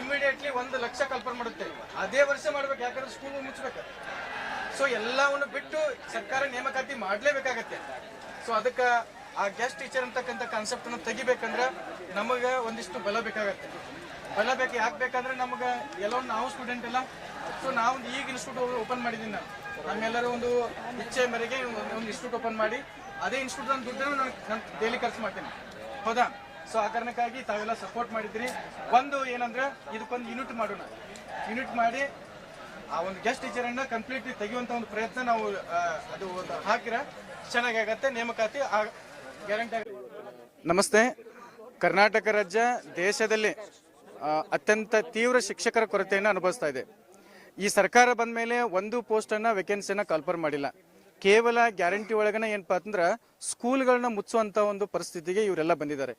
Immediately ಒಂದು ಲಕ್ಷ ಕಲ್ಪನೆ ಮಾಡುತ್ತೆ. ಅದೇ ವರ್ಷ ಮಾಡ್ಬೇಕು, ಯಾಕಂದ್ರೆ ಸ್ಕೂಲ್ ಮುಚ್ಚಬೇಕು ಸೊ ಎಲ್ಲವನ್ನು ಬಿಟ್ಟು ಸರ್ಕಾರ ನೇಮಕಾತಿ ಮಾಡಲೇಬೇಕಾಗತ್ತೆ. ಸೊ ಅದಕ್ಕೆ ಆ ಗೆಸ್ಟ್ ಟೀಚರ್ ಅಂತಕ್ಕಂಥ ಕಾನ್ಸೆಪ್ಟ್ ಅನ್ನು ತೆಗಿಬೇಕಂದ್ರೆ ನಮಗೆ ಒಂದಿಷ್ಟು ಬಲ ಬೇಕಾಗತ್ತೆ. ಬಲ ಬೇಕು, ಯಾಕೆ ಬೇಕಂದ್ರೆ ನಮಗೆ ಎಲ್ಲೋ ನಾವು ಸ್ಟೂಡೆಂಟ್ ಎಲ್ಲ ಸೊ ನಾವು ಈಗ ಇನ್ಸ್ಟಿಟ್ಯೂಟ್ ಓಪನ್ ಮಾಡಿದ್ದೀನಿ ನಾನು. ನಮ್ಮೆಲ್ಲರೂ ಒಂದು ಇಚ್ಛೆ ಮೇರೆಗೆ ಒಂದು ಇನ್ಸ್ಟಿಟ್ಯೂಟ್ ಓಪನ್ ಮಾಡಿ, ಅದೇ ಇನ್ಸ್ಟಿಟ್ಯೂಟ್ ನನ್ನ ದುಡ್ಡನ್ನು ನಾನು ನಾನು ಡೈಲಿ ಖರ್ಚು ಮಾಡ್ತೀನಿ. ಹೌದಾ? ಸೊ ಆ ಕಾರಣಕ್ಕಾಗಿ ತಾವೆಲ್ಲ ಸಪೋರ್ಟ್ ಮಾಡಿದ್ರಿ. ಒಂದು ಏನಂದ್ರೆ ಇದಕ್ಕೊಂದು ಯೂನಿಟ್ ಮಾಡೋಣ. ಯೂನಿಟ್ ಮಾಡಿ ಆ ಒಂದು ಗೆಸ್ಟ್ ಟೀಚರ್ ಅನ್ನ ಕಂಪ್ಲೀಟ್ ತೆಗೆಯುವಂತ ಒಂದು ಪ್ರಯತ್ನ ನಾವು ಅದು ಒಂದು ಹಾಕಿರ ಚೆನ್ನಾಗಾಗತ್ತೆ ನೇಮಕಾತಿ ಗ್ಯಾರಂಟಿ ನಮಸ್ತೆ. ಕರ್ನಾಟಕ ರಾಜ್ಯ ದೇಶದಲ್ಲಿ ಅತ್ಯಂತ ತೀವ್ರ ಶಿಕ್ಷಕರ ಕೊರತೆಯನ್ನು ಅನುಭವಿಸ್ತಾ ಇದೆ. ಈ ಸರ್ಕಾರ ಬಂದ ಮೇಲೆ ಒಂದು ಪೋಸ್ಟನ್ನು ವೇಕೆನ್ಸಿಯನ್ನು ಕಾಲ್ಪರ್ ಮಾಡಿಲ್ಲ. ಕೇವಲ ಗ್ಯಾರಂಟಿ ಒಳಗನೆ ಏನಪ್ಪಾ ಅಂತಂದ್ರೆ ಸ್ಕೂಲ್ಗಳನ್ನ ಮುಚ್ಚುವಂಥ ಒಂದು ಪರಿಸ್ಥಿತಿಗೆ ಇವರೆಲ್ಲ ಬಂದಿದ್ದಾರೆ.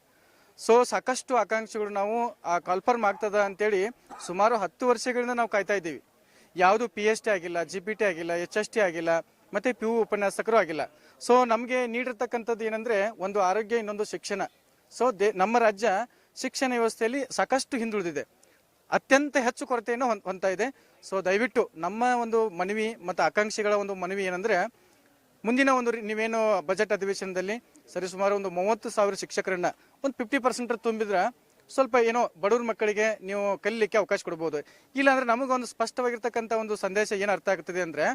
ಸೊ ಸಾಕಷ್ಟು ಆಕಾಂಕ್ಷಿಗಳು ನಾವು ಆ ಕನ್ಫರ್ಮ್ ಆಗ್ತದ ಅಂತೇಳಿ ಸುಮಾರು ಹತ್ತು ವರ್ಷಗಳಿಂದ ನಾವು ಕಾಯ್ತಾ ಇದ್ದೀವಿ. ಯಾವುದು ಪಿ ಎಚ್ ಟಿ ಆಗಿಲ್ಲ ಜಿ ಪಿ ಟಿ ಆಗಿಲ್ಲ ಎಚ್ ಎಸ್ ಟಿ ಆಗಿಲ್ಲ, ಮತ್ತೆ ಪಿ ಯು ಉಪನ್ಯಾಸಕರು ಆಗಿಲ್ಲ. ಸೊ ನಮಗೆ ನೀಡಿರ್ತಕ್ಕಂಥದ್ದು ಏನಂದ್ರೆ ಒಂದು ಆರೋಗ್ಯ, ಇನ್ನೊಂದು ಶಿಕ್ಷಣ. ಸೊ ದೇ, ನಮ್ಮ ರಾಜ್ಯ ಶಿಕ್ಷಣ ವ್ಯವಸ್ಥೆಯಲ್ಲಿ ಸಾಕಷ್ಟು ಹಿಂದುಳಿದಿದೆ. ಅತ್ಯಂತ ಹೆಚ್ಚು ಕೊರತೆಯನ್ನು ಹೊಂದ್- ಹೊಂದ್ತಾ ಇದೆ. ಸೊ ದಯವಿಟ್ಟು ನಮ್ಮ ಒಂದು ಮನವಿ ಮತ್ತು ಆಕಾಂಕ್ಷಿಗಳ ಒಂದು ಮನವಿ ಏನಂದ್ರೆ ಮುಂದಿನ ಒಂದು ನೀವೇನು ಬಜೆಟ್ ಅಧಿವೇಶನದಲ್ಲಿ ಸರಿಸುಮಾರು ಒಂದು ಮೂವತ್ತು ಸಾವಿರ ಶಿಕ್ಷಕರನ್ನ ಒಂದು ಫಿಫ್ಟಿ ಪರ್ಸೆಂಟ್ ತುಂಬಿದ್ರೆ ಸ್ವಲ್ಪ ಏನೋ ಬಡವ್ರ ಮಕ್ಕಳಿಗೆ ನೀವು ಕಲಿಲಿಕ್ಕೆ ಅವಕಾಶ ಕೊಡ್ಬೋದು. ಇಲ್ಲಾಂದ್ರೆ ನಮಗೊಂದು ಸ್ಪಷ್ಟವಾಗಿರ್ತಕ್ಕಂಥ ಒಂದು ಸಂದೇಶ ಏನು ಅರ್ಥ ಆಗ್ತದೆ ಅಂದ್ರೆ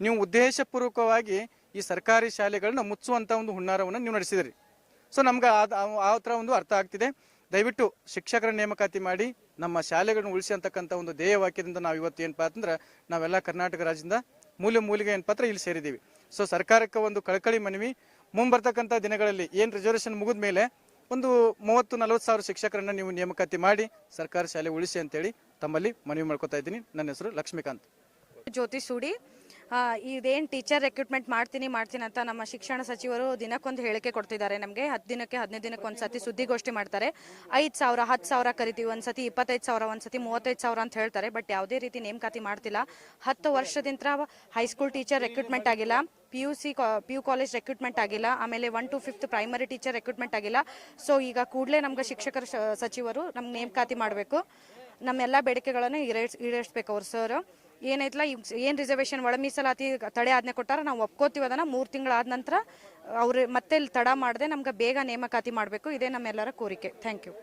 ನೀವು ಉದ್ದೇಶಪೂರ್ವಕವಾಗಿ ಈ ಸರ್ಕಾರಿ ಶಾಲೆಗಳನ್ನ ಮುಚ್ಚುವಂತ ಒಂದು ಹುನ್ನಾರವನ್ನು ನೀವು ನಡೆಸಿದಿರಿ. ಸೊ ನಮ್ಗೆ ಆ ಥರ ಒಂದು ಅರ್ಥ ಆಗ್ತಿದೆ. ದಯವಿಟ್ಟು ಶಿಕ್ಷಕರ ನೇಮಕಾತಿ ಮಾಡಿ, ನಮ್ಮ ಶಾಲೆಗಳನ್ನು ಉಳಿಸಿ ಅಂತಕ್ಕಂಥ ಒಂದು ಧ್ಯೇಯ ವಾಕ್ಯದಿಂದ ನಾವು ಇವತ್ತು ಏನಪ್ಪಾ ಅಂತಂದ್ರೆ ನಾವೆಲ್ಲ ಕರ್ನಾಟಕ ರಾಜ್ಯದಿಂದ ಮೂಲೆ ಮೂಲಿಗೆ ಏನು ಪತ್ರ ಇಲ್ಲಿ ಸೇರಿದ್ದೀವಿ. ಸೊ ಸರ್ಕಾರಕ್ಕೆ ಒಂದು ಕಳಕಳಿ ಮನವಿ. ಮುಂಬರ್ತಕ್ಕಂಥ ದಿನಗಳಲ್ಲಿ ಏನು ರಿಸರ್ವೇಷನ್ ಮುಗಿದ ಮೇಲೆ ಒಂದು ಮೂವತ್ತು, ನಲವತ್ತು ಸಾವಿರ ಶಿಕ್ಷಕರನ್ನ ನೀವು ನೇಮಕಾತಿ ಮಾಡಿ ಸರ್ಕಾರಿ ಶಾಲೆ ಉಳಿಸಿ ಅಂತೇಳಿ ತಮ್ಮಲ್ಲಿ ಮನವಿ ಮಾಡ್ಕೊತಾ ಇದ್ದೀನಿ. ನನ್ನ ಹೆಸರು ಲಕ್ಷ್ಮೀಕಾಂತ್. ಜ್ಯೋತಿ ಸೂಡಿ. ಇದೇನ್ ಟೀಚರ್ ರೆಕ್ರೂಟ್ಮೆಂಟ್ ಮಾಡ್ತೀನಿ ಮಾಡ್ತೀನಿ ಅಂತ ನಮ್ಮ ಶಿಕ್ಷಣ ಸಚಿವರು ದಿನಕ್ಕೊಂದು ಹೇಳಿಕೆ ಕೊಡ್ತಿದ್ದಾರೆ ನಮಗೆ. ಹತ್ತು ದಿನಕ್ಕೆ ಹದಿನೈದು ದಿನಕ್ಕೆ ಒಂದ್ಸತಿ ಸುದ್ದಿಗೋಷ್ಠಿ ಮಾಡ್ತಾರೆ. ಐದು ಸಾವಿರ ಹತ್ತು ಸಾವಿರ ಕರಿತೀವಿ, ಒಂದ್ಸತಿ ಇಪ್ಪತ್ತೈದು ಸಾವಿರ, ಒಂದ್ಸತಿ ಮೂವತ್ತೈದು ಸಾವಿರ ಅಂತ ಹೇಳ್ತಾರೆ. ಬಟ್ ಯಾವುದೇ ರೀತಿ ನೇಮಕಾತಿ ಮಾಡ್ತಿಲ್ಲ. ಹತ್ತು ವರ್ಷದಿಂದ ಹೈಸ್ಕೂಲ್ ಟೀಚರ್ ರೆಕ್ರೂಟ್ಮೆಂಟ್ ಆಗಿಲ್ಲ. P U C P U college recruitment ಆಗಿಲ್ಲ. ಆಮೇಲೆ one to fifth primary teacher recruitment ಆಗಿಲ್ಲ. ಸೊ ಈಗ ಕೂಡಲೇ ನಮ್ಗೆ ಶಿಕ್ಷಕರ ಸಚಿವರು ನಮ್ಗೆ ನೇಮಕಾತಿ ಮಾಡಬೇಕು. ನಮ್ಮೆಲ್ಲ ಬೇಡಿಕೆಗಳನ್ನು ಈಡೇರ್ಸ್, ಈಡೇರಿಸ್ಬೇಕು ಅವ್ರು ಸರ್ ಏನೈತಲ್ಲ ಏನು ರಿಸರ್ವೇಷನ್ ಒಳ ಮೀಸಲಾತಿ ತಡೆ ಆದ್ನೆ ಕೊಟ್ಟಾರ, ನಾವು ಒಪ್ಕೋತೀವಿ ಅದನ್ನ. ಮೂರು ತಿಂಗಳಾದ ನಂತರ ಅವ್ರು ಮತ್ತೆ ತಡ ಮಾಡದೆ ನಮ್ಗೆ ಬೇಗ ನೇಮಕಾತಿ ಮಾಡಬೇಕು. ಇದೇ ನಮ್ಮೆಲ್ಲರ ಕೋರಿಕೆ. Thank you